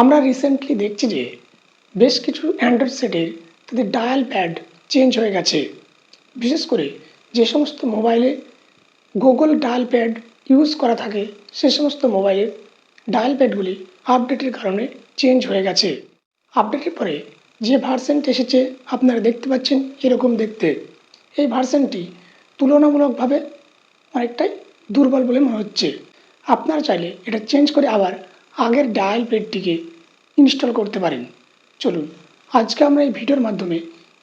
আমরা রিসেন্টলি দেখছি যে বেশ কিছু অ্যান্ড্রয়েড সেটের তাদের ডায়াল প্যাড চেঞ্জ হয়ে গেছে। বিশেষ করে যে সমস্ত মোবাইলে গুগল ডায়াল প্যাড ইউজ করা থাকে, সে সমস্ত মোবাইলের ডায়াল প্যাডগুলি আপডেটের কারণে চেঞ্জ হয়ে গেছে। আপডেটের পরে যে ভার্সনটি এসেছে, আপনারা দেখতে পাচ্ছেন এরকম দেখতে। এই ভার্সেনটি তুলনামূলকভাবে অনেকটাই দুর্বল বলে মনে হচ্ছে। আপনারা চাইলে এটা চেঞ্জ করে আবার আগের ডায়াল প্যাডটিকে ইনস্টল করতে পারেন। চলুন, আজকে আমরা এই ভিডিওর মাধ্যমে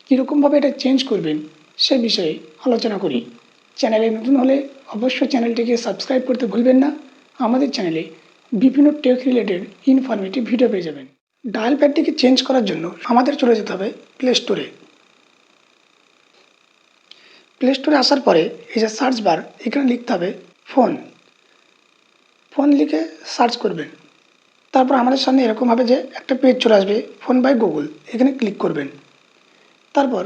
কীরকমভাবে এটা চেঞ্জ করবেন সে বিষয়ে আলোচনা করি। চ্যানেলে নতুন হলে অবশ্যই চ্যানেলটিকে সাবস্ক্রাইব করতে ভুলবেন না। আমাদের চ্যানেলে বিভিন্ন টেক রিলেটেড ইনফরমেটিভ ভিডিও পেয়ে যাবেন। ডায়াল প্যাডটিকে চেঞ্জ করার জন্য আমাদের চলে যেতে হবে প্লে স্টোরে প্লে স্টোরে আসার পরে এই যে সার্চ বার এখানে লিখতে হবে ফোন ফোন লিখে সার্চ করবেন। তারপর আমাদের সামনে এরকম হবে যে একটা পেজ চলে আসবে ফোন বাই গুগল এখানে ক্লিক করবেন। তারপর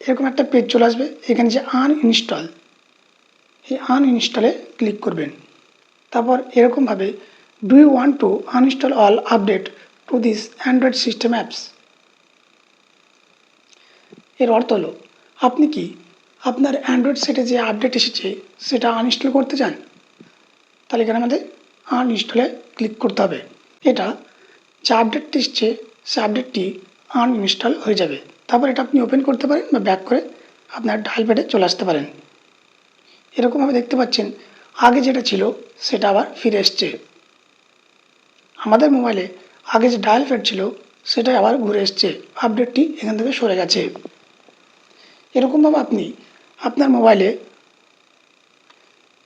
এরকম একটা পেজ চলে আসবে, এখানে যে আন ইনস্টল এই আন ইনস্টলে ক্লিক করবেন। তারপর এরকমভাবে do you want to uninstall all update to this Android system apps এর অর্থ হলো, আপনি কি আপনার অ্যান্ড্রয়েড সেটে যে আপডেট এসেছে, সেটা আনইনস্টল করতে চান? তাহলে এখানে আমাদের আনইনস্টলে ক্লিক করতে হবে। এটা যে আপডেটটি এসছে সে আপডেটটি আনইনস্টল হয়ে যাবে। তারপর এটা আপনি ওপেন করতে পারেন বা ব্যাক করে আপনার ডায়াল প্যাডে চলে আসতে পারেন। এরকমভাবে দেখতে পাচ্ছেন, আগে যেটা ছিল, সেটা আবার ফিরে এসছে। আমাদের মোবাইলে আগে যে ডায়াল প্যাড ছিল, সেটাই আবার ঘুরে এসছে। আপডেটটি এখান থেকে সরে গেছে। এরকমভাবে আপনি আপনার মোবাইলে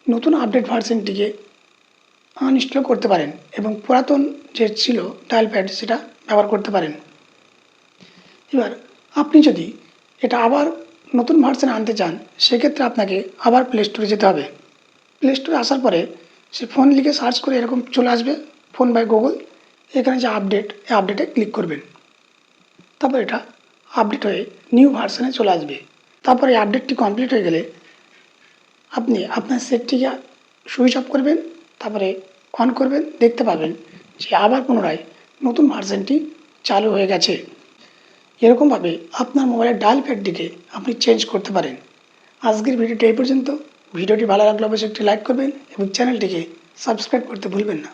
নতুন আপডেট ভার্সনটিকে আনইনস্টল করতে পারেন এবং পুরাতন যে ছিল ডায়াল প্যাড সেটা ব্যবহার করতে পারেন। এবার আপনি যদি এটা আবার নতুন ভার্সন আনতে চান, সেক্ষেত্রে আপনাকে আবার প্লে স্টোরে যেতে হবে। প্লে স্টোরে আসার পরে সে ফোন লিখে সার্চ করে এরকম চলে আসবে ফোন বাই গুগল এখানে যে আপডেট এই আপডেটে ক্লিক করবেন। তারপর এটা আপডেট হয়ে নিউ ভার্সনে চলে আসবে। তারপরে আপডেটটি কমপ্লিট হয়ে গেলে আপনি আপনার সেটটিকে সুইচ অফ করবেন। তারপরে অন করবেন, দেখতে পাবেন যে আবার পুনরায় নতুন ভার্সনটি চালু হয়ে গেছে। এরকমভাবে আপনার মোবাইলের ডায়াল প্যাডটিকে আপনি চেঞ্জ করতে পারেন। আজকের ভিডিওটি এই পর্যন্ত। ভিডিওটি ভালো লাগলে অবশ্যই একটি লাইক করবেন এবং চ্যানেলটিকে সাবস্ক্রাইব করতে ভুলবেন না।